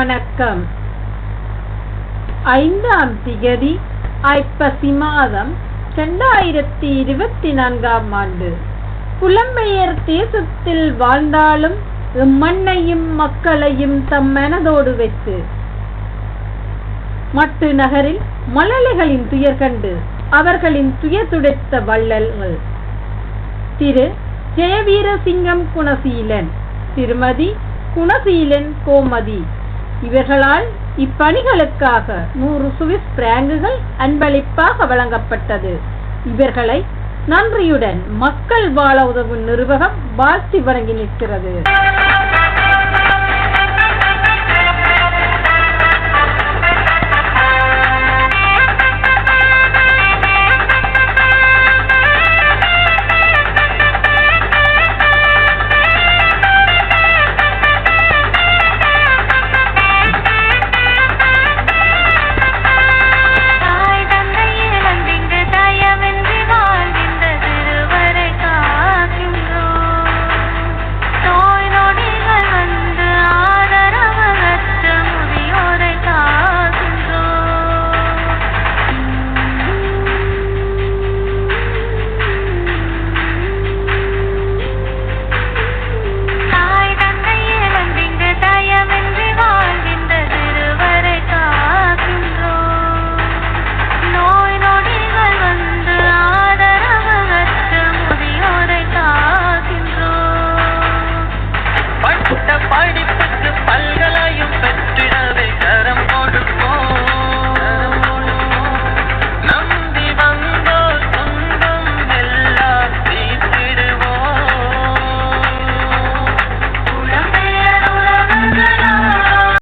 வணக்கம். ஐந்தாம் திகதி ஐப்பசி மாதம் இரண்டாயிரத்தி இருபத்தி நான்காம் ஆண்டு. புலம்பெயர் தேசத்தில் வாழ்ந்தாலும் இம்மண்ணையும் மக்களையும் தம் மனதோடு வைத்து மட்டு நகரில் மலலைகளின் துயர் கண்டு அவர்களின் துயர் துடைத்த வள்ளல்கள். திரு. ஜெயவீரசிங்கம் குணசீலன் திருமதி குணசீலன் கோமதி. இவர்களால் இப்பணிகளுக்காக நூறு சுவிஸ் பிராங்குகள் அன்பளிப்பாக வழங்கப்பட்டது. இவர்களை நன்றியுடன் மக்கள் வாழ உதவும் நிர்வாகம் வாழ்த்தி வழங்கி நிற்கிறது.